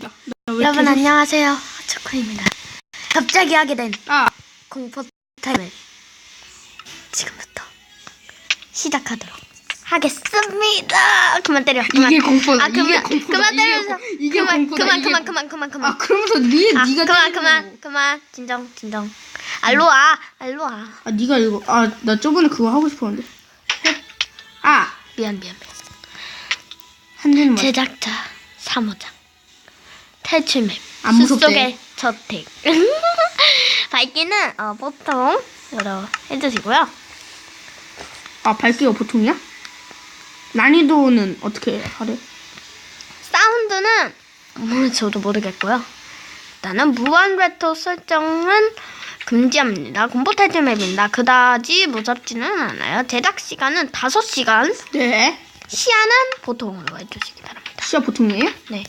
나 여러분 안녕하세요. 초코입니다. 갑자기 하게 된 아, 공포 타임을 지금부터 시작하도록 하겠습니다. 그만 때려. 그만. 이게 공포다. 아 그만 이게 공포다. 그만 공- 이게 그만 공포다. 그만 이게 그만 공- 그만 그만 그만. 아 그러면서 니 아, 니가 그만 그만. 그만 진정 진정. 알로 와 알로 와. 아 네가 이거 아 나 저번에 그거 하고 싶었는데. 아 미안 미안 미안. 한줄만. 제작자 3호장 탈출맵 안 무섭대. 숲속의 저택 밝기는 어, 보통 여러 해주시고요 아 밝기가 보통이야? 난이도는 어떻게 하래? 사운드는 뭐 저도 모르겠고요 일단은 무한 레토 설정은 금지합니다 공포 탈출맵입니다 그다지 무섭지는 않아요 제작 시간은 5시간 네. 시야는 보통으로 해주시기 바랍니다 시야 보통이에요? 네.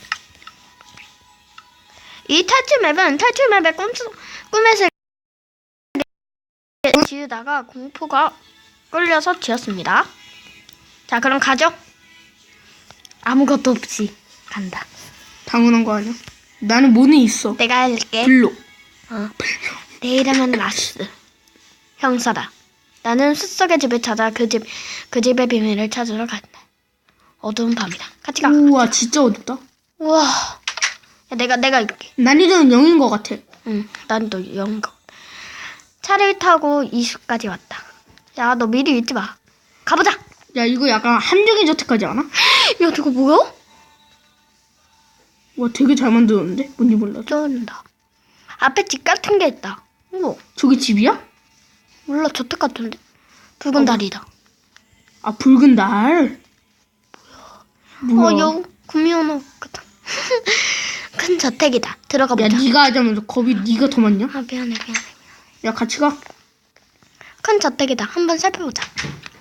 이 탈출맵은 탈출맵의 꿈, 꿈의 세계 지으다가 공포가 끌려서 지었습니다. 자, 그럼 가죠. 아무것도 없이 간다. 당연한 거 아니야? 나는 뭐는 있어. 내가 할게. 블록. 어. 내 이름은 라스. 형사다. 나는 숲속의 집을 찾아 그 집, 그 집의 비밀을 찾으러 간다. 어두운 밤이다. 같이 가. 우와 진짜 어둡다. 우와. 야, 내가, 내가 이렇게. 난이도는 0인 것 같아. 응, 난또 이런 거. 차를 타고 이 숲까지 왔다. 야, 너 미리 잊지 마. 가보자. 야 이거 약간 함정의 저택하지 않아? 야, 저거 뭐야? 와 되게 잘 만들었는데? 뭔지 몰라. 쩐다. 앞에 집 같은 게 있다. 어머, 저게 집이야? 몰라, 저택 같은데. 붉은 다리다. 아 붉은 달. 뭐야? 어, 여, 구미호노 같아. 큰 저택이다. 들어가 야 보자. 네가 하자면서 겁이 네가 더 많냐? 아, 미안해, 미안해. 야 같이 가. 큰 저택이다. 한번 살펴보자.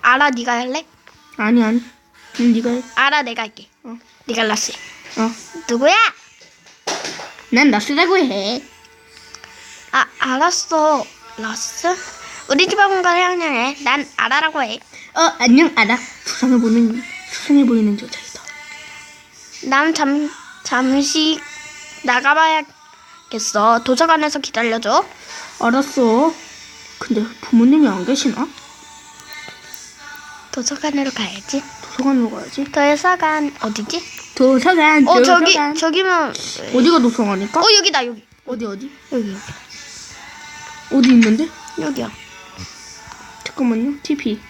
알아, 네가 할래? 아니 아니. 응 네가 해. 알아, 내가 할게. 어. 네가 라스. 어. 누구야? 난 나스라고 해. 아, 알았어. 라스? 우리 집 학원가 향해. 난 알아라고 해. 어 안녕 알아. 수상해 보이는 수상해 보이는 여자이다. 난 잠, 잠시 나가봐야겠어. 도서관에서 기다려줘. 알았어. 근데 부모님이 안 계시나? 도서관으로 가야지. 도서관으로 가야지. 도서관 어디지? 도서관. 어, 저기, 도서관. 저기면. 어디가 도서관일까? 어, 여기다, 여기. 어디 어디? 여기, 여기. 어디 있는데? 여기야. 잠깐만요. TP.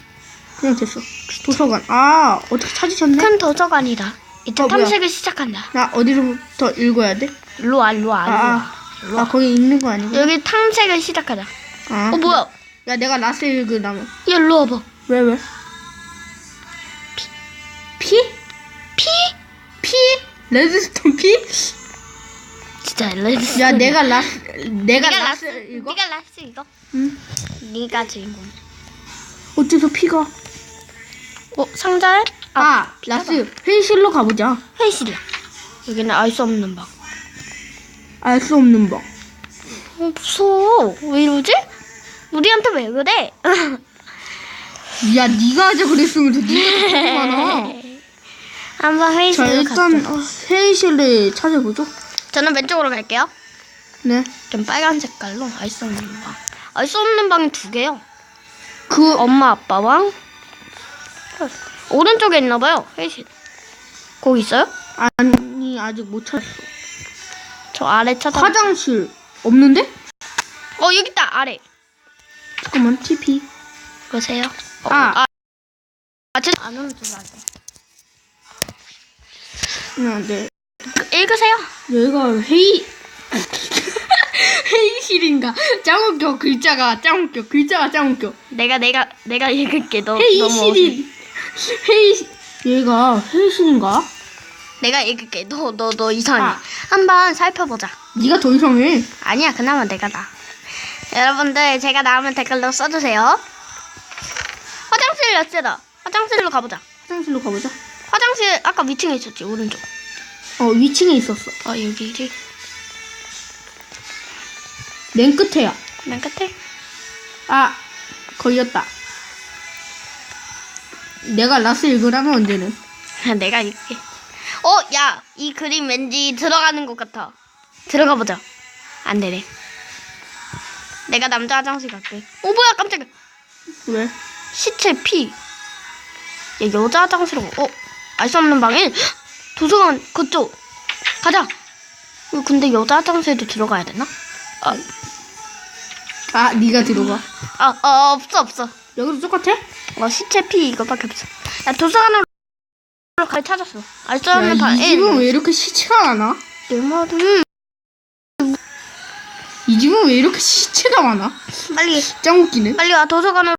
그냥 됐어. 도서관. 아 어떻게 찾으셨네? 큰 도서관이다. 이제 어, 뭐야? 탐색을 시작한다. 나 어디로부터 읽어야 돼? 일로 와, 일로 와, 일로 와. 아, 아 거기 읽는 거 아니고? 여기 탐색을 시작하자. 아. 어, 뭐야? 야 내가 라스 읽으라면 야, 일로 와봐. 왜 왜? 피? 피? 피? 레드스톤 피? 진짜 레드. 야 내가 라스 내가 네가 라스 읽어? 네가 라스 이거. 응. 네가 주인공. 어째서 피가? 어, 상자에? 아, 라스 회의실로 가보자. 회의실이야. 여기는 알 수 없는 방. 알 수 없는 방. 어, 무서워. 왜 이러지? 우리한테 왜 그래? 야 네가 하자 그랬으면 서 네가 더 많아. 한번 자 회의실로 일단 가자. 어, 회의실을 찾아보죠. 저는 왼쪽으로 갈게요. 네. 좀 빨간 색깔로 알 수 없는 방. 알 수 없는 방이 두 개요. 그 엄마 아빠 방. 오른쪽에 있나 봐요. 회의실. 거기 있어요? 아니 아직 못 찾았어. 저 아래 찾아. 화장실 없는데? 어 여기 있다 아래. 잠깐만 TP. 보세요. 어, 아. 아. 아, 저, 안 오면 좀안 돼. 네, 네. 그, 읽으세요. 여기가 회의 회의실인가? 짱 웃겨 글자가 짱 웃겨 글자가 짱 웃겨. 내가 내가 내가 읽을게. 너 너무 회의실이 회의 얘가 회의실인가? 내가 읽을게. 너 너 너 이상해. 아. 한번 살펴보자. 네가 더 이상해. 아니야, 그나마 내가 나. 여러분들 제가 나오면 댓글로 써주세요. 화장실 열쇠다. 화장실로 가보자. 화장실로 가보자. 화장실 아까 위층에 있었지 오른쪽. 어 위층에 있었어. 어 여기지. 맨 끝에야. 맨 끝에. 아 거기였다. 내가 라스 읽으라면 언제는? 내가 읽게. 어, 야, 이 그림 왠지 들어가는 것 같아. 들어가 보자. 안 되네. 내가 남자 화장실 갈게. 오, 뭐야, 깜짝이야. 왜? 시체 피. 야, 여자 화장실은, 어, 알 수 없는 방에 도서관 그쪽. 가자. 이거 근데 여자 화장실도 들어가야 되나? 아, 아 네가 들어가. 아, 아 없어, 없어. 여기도 똑같아? 어, 시체 피 이거밖에 없어. 야, 도서관으로 가 찾았어. 알수 없는 야이 방에. 집은 왜 이렇게 시체가 많아? 내 말을 이 집은 왜 이렇게 시체가 많아? 빨리, 짱 웃기네. 빨리 와, 도서관으로.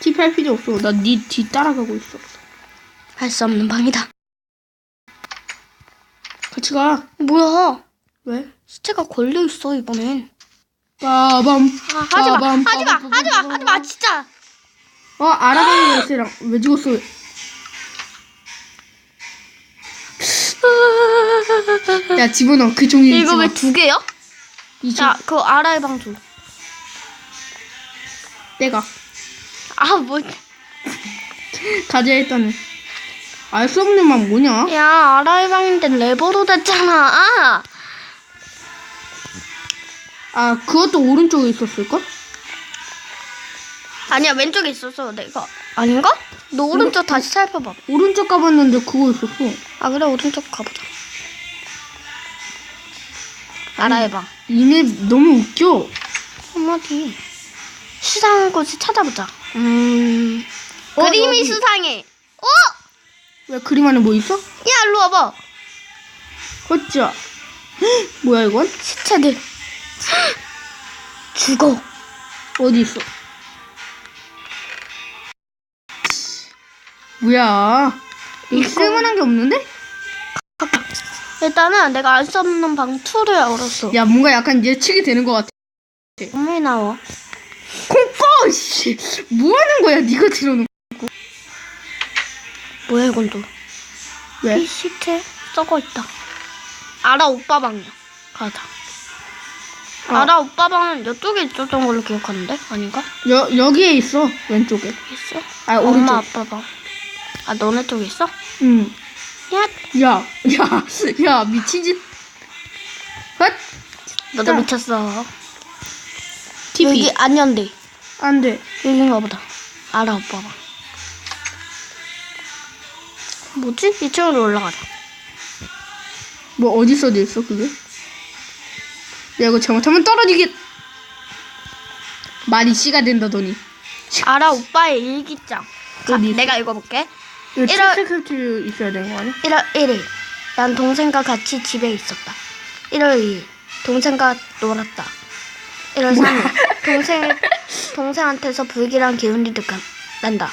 팁할 필요 없어. 나 네 뒤 따라가고 있어. 할 수 없는 방이다. 같이 가. 뭐야? 왜? 시체가 걸려 있어 이번엔. 빠밤. 아, 하지 마, 빠밤, 하지 마, 빠밤, 하지 마, 빠밤. 하지 마, 진짜. 어 아라베이 열쇠랑 왜 죽었어? 야 집어넣어 그 종이 이거. 왜 두 개야? 이 집. 자, 그 아라의 방 줘. 내가 아, 뭐? 가자 일단은. 알 수 없는 만 뭐냐? 야, 아라의 방인데 레버로 됐잖아. 아, 아 그것도 오른쪽에 있었을걸? 아니야, 왼쪽에 있었어. 내가 아닌가? 너 오른쪽 다시 살펴봐. 오른쪽 가봤는데 그거 있었어. 아, 그래 오른쪽 가보자. 방. 이네 너무 웃겨. 한마디. 수상한 곳을 찾아보자. 음. 어, 그림이 여기. 수상해. 어? 왜 그림 안에 뭐 있어? 야, 일로 와봐. 어짜. 뭐야 이건? 시체들. 죽어. 어디 있어? 뭐야? 쓸만한 게 없는데? 일단은 내가 알 수 없는 방 2를 알았어. 야 뭔가 약간 예측이 되는 것 같아. 왜 나와? 콩꺼 씨. 뭐 하는 거야? 네가 들어놓고. 뭐야 이건 또? 이 왜? 시체 썩어 있다. 아라 오빠 방이야. 가자. 어. 아라 오빠 방은 이쪽에 있었던 걸로 기억하는데 아닌가? 여 여기에 있어 왼쪽에. 있어? 아 엄마 오른쪽. 아빠 방. 아 너네 쪽에 있어? 응. 야, 야, 야, 야, 미친 짓. 헛! 너도 야. 미쳤어. TV. 여기 안녕대. 안 돼. 여긴가 보다. 아라 오빠 방. 뭐지? 2층으로 올라가자. 뭐, 어디 써져 있어, 그게? 야, 이거 잘못하면 떨어지겠. 말이 씨가 된다더니. 아라 오빠의 일기장. 어디 있어? 내가 읽어볼게. 이거 이럴- 텍스트 있어야 되는 거 아니야? 1월 1일. 난 동생과 같이 집에 있었다. 1월 2일. 동생과 놀았다. 1월 3일. 동생, 동생한테서 불길한 기운이 느껴 난다.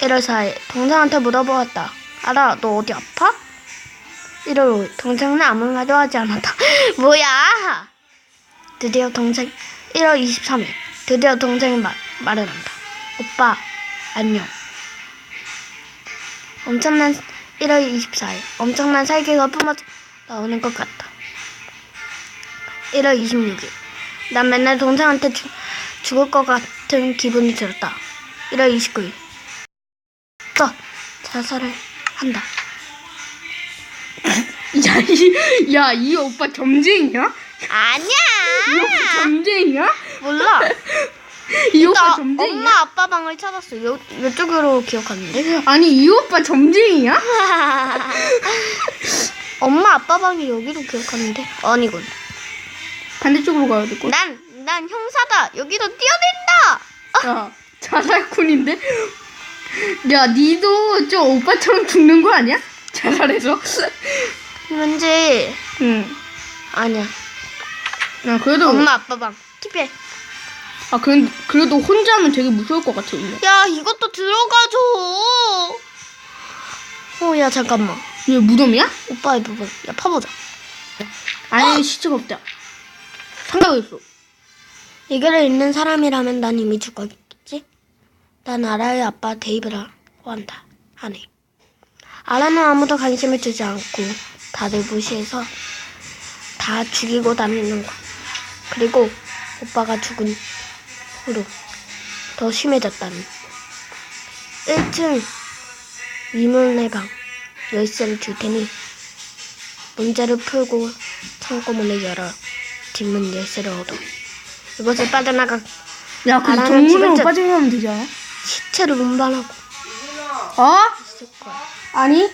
1월 4일. 동생한테 물어보았다. 알아, 너 어디 아파? 1월 5일. 동생은 아무 말도 하지 않았다. 뭐야? 드디어 동생. 1월 23일. 드디어 동생이 말, 말을 한다. 오빠, 안녕. 엄청난 1월 24일 엄청난 살기가 뿜어 나오는 것 같다. 1월 26일 난 맨날 동생한테 죽, 죽을 것 같은 기분이 들었다. 1월 29일 또 자살을 한다. 야, 이, 야, 이 오빠 점쟁이야? 이 아니야. 오빠 점쟁이야? 몰라. 이 오빠 나 점쟁이야? 엄마 아빠 방을 찾았어. 요 요쪽으로 기억하는데. 아니, 이 오빠 점쟁이야? 엄마 아빠 방이 여기로 기억하는데 아니군. 반대쪽으로 가야 될 걸. 난난 형사다. 여기로 뛰어낸다. 야, 자살꾼인데? 야, 니도 저 오빠처럼 죽는 거 아니야? 자살해서? 왠지 응. 아니야. 야, 그래도, 엄마 아빠 방. TP. 아, 그래, 그래도 혼자 하면 되게 무서울 것 같아, 이거. 야 이것도 들어가줘. 어야 잠깐만. 얘 무덤이야? 오빠의 부분. 야 파보자. 아니, 시체가 없다. 상가가 있어. 이거를 읽는 사람이라면 난 이미 죽었겠지. 난 아라의 아빠 데이브라고 한다. 하네. 아라는 아무도 관심을 주지 않고 다들 무시해서 다 죽이고 다니는 거. 그리고 오빠가 죽은 후로 더 심해졌다는. 1층 위문의 방 열쇠를 줄 테니 문제를 풀고 창고문을 열어 뒷문 열쇠를 얻어 이곳을 빠져나가 야, 그 알아는 정문으로 집을 빠져나가면 되잖아. 시체를 운반하고 어? 있을 거야. 아니,